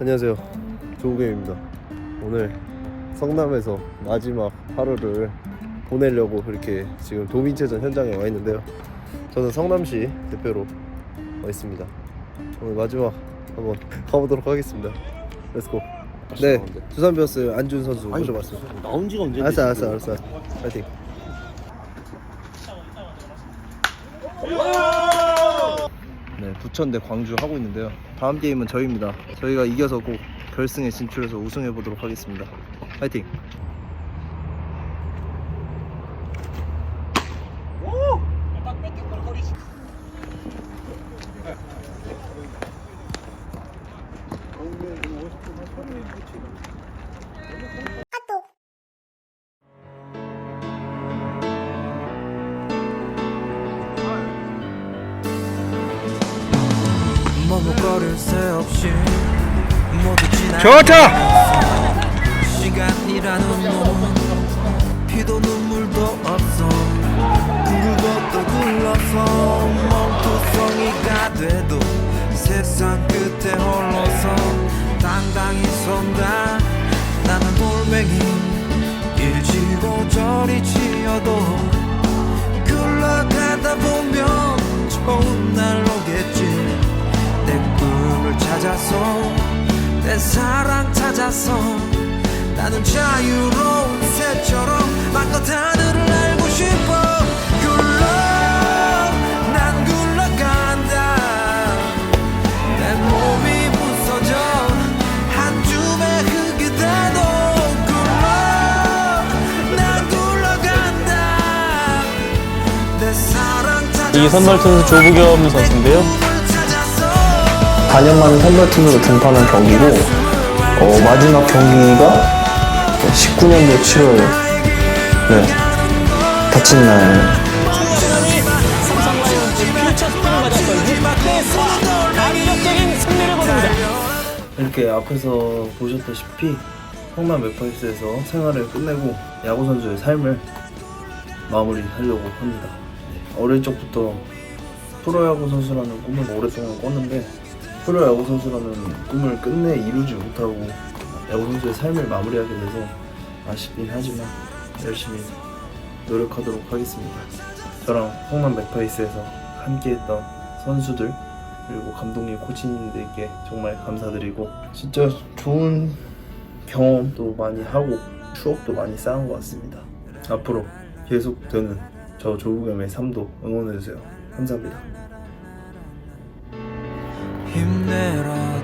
안녕하세요. 조우겸입니다. 오늘 성남에서 마지막 하루를 보내려고 이렇게 지금 도민체전 현장에 와 있는데요. 저는 성남시 대표로 와 있습니다. 오늘 마지막 한번 가보도록 하겠습니다. 렛츠고 네 두산 베어스 안준 선수 모셔봤어요. 나온 지가 언제 알았어 알았어 알았어. 파이팅 네 부천 대 광주 하고 있는데요. 다음 게임은 저희입니다. 저희가 이겨서 꼭 결승에 진출해서 우승해 보도록 하겠습니다. 파이팅 새 없이 모두 지나 좋다! 시간이라는 놈은 피도 눈물도 없어. 굴고 또 굴러서 멍투성이가 돼도 세상 끝에 홀로서 사랑 찾아서 나는 자유로운 새처럼 마껏 하늘을 날고 싶어. 굴러 난 굴러간다. 내 몸이 부서져 한 줌의 흙이 돼도 굴러 난 굴러간다. 내 사랑 찾아서 이 선발 투수 조부겸 선수인데요. 꿈을 찾아서 4년 만에 선발팀으로 등판한 경기고 어, 마지막 경기가 19년도 7월 네, 다친 날 충남이 삼성 라이온즈 퓨처 스팅을 맞았고 6대 4 감격적인 승리를 거둡니다. 이렇게 앞에서 보셨다시피 성남 웹파이스에서 생활을 끝내고 야구 선수의 삶을 마무리하려고 합니다. 네, 어릴 적부터 프로야구 선수라는 꿈을 오랫동안 꿨는데 프로 야구 선수라는 꿈을 끝내 이루지 못하고 야구 선수의 삶을 마무리하게 돼서 아쉽긴 하지만 열심히 노력하도록 하겠습니다. 저랑 성남 맥파이스에서 함께했던 선수들 그리고 감독님, 코치님들께 정말 감사드리고 진짜 좋은 경험도 많이 하고 추억도 많이 쌓은 것 같습니다. 앞으로 계속되는 저 조부겸의 삶도 응원해주세요. 감사합니다. 힘내라